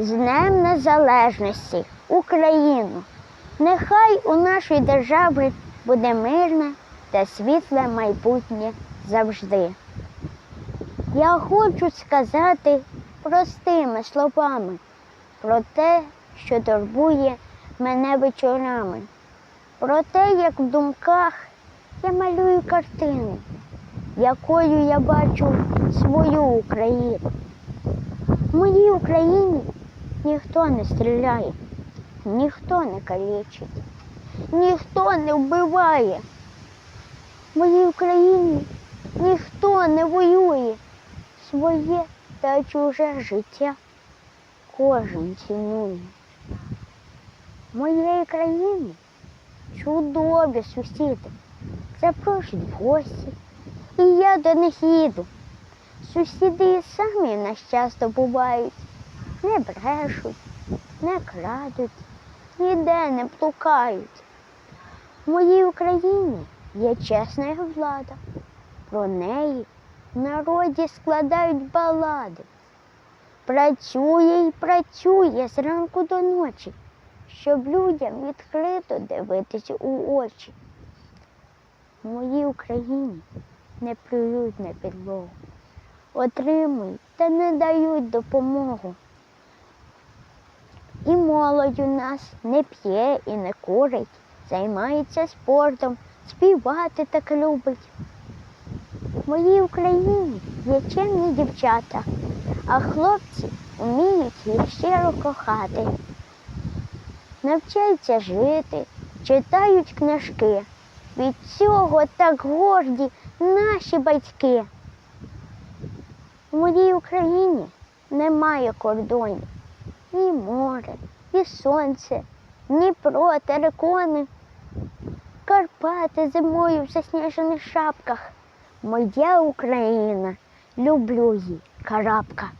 З Днем Незалежності Україну! Нехай у нашій державі буде мирне та світле майбутнє завжди. Я хочу сказати простими словами про те, що турбує мене вечорами, про те, як в думках я малюю картину, якою я бачу свою Україну. В моїй Україні ніхто не стріляє, ніхто не калічить, ніхто не вбиває. В моїй Україні ніхто не воює. Своє та чуже життя кожен цінує. Моєї країні чудові сусіди запрошують в гості, і я до них їду. Сусіди самі нас часто бувають, не брешуть, не крадуть, ніде не плукають. В моїй Україні є чесна влада. Про неї в народі складають балади. Працює і працює зранку до ночі, щоб людям відкрито дивитися у очі. В моїй Україні не плюють на підлогу, отримують та не дають допомогу. І молодь у нас не п'є і не курить, займається спортом, співати так любить. В моїй Україні є чемні дівчата, а хлопці вміють їх щиро кохати. Навчаються жити, читають книжки. Від цього так горді наші батьки. В моїй Україні немає кордонів. Ні море, і сонце, Дніпро, терикони, Карпати зимою в засніжених шапках. Моя Україна, люблю її, карабка.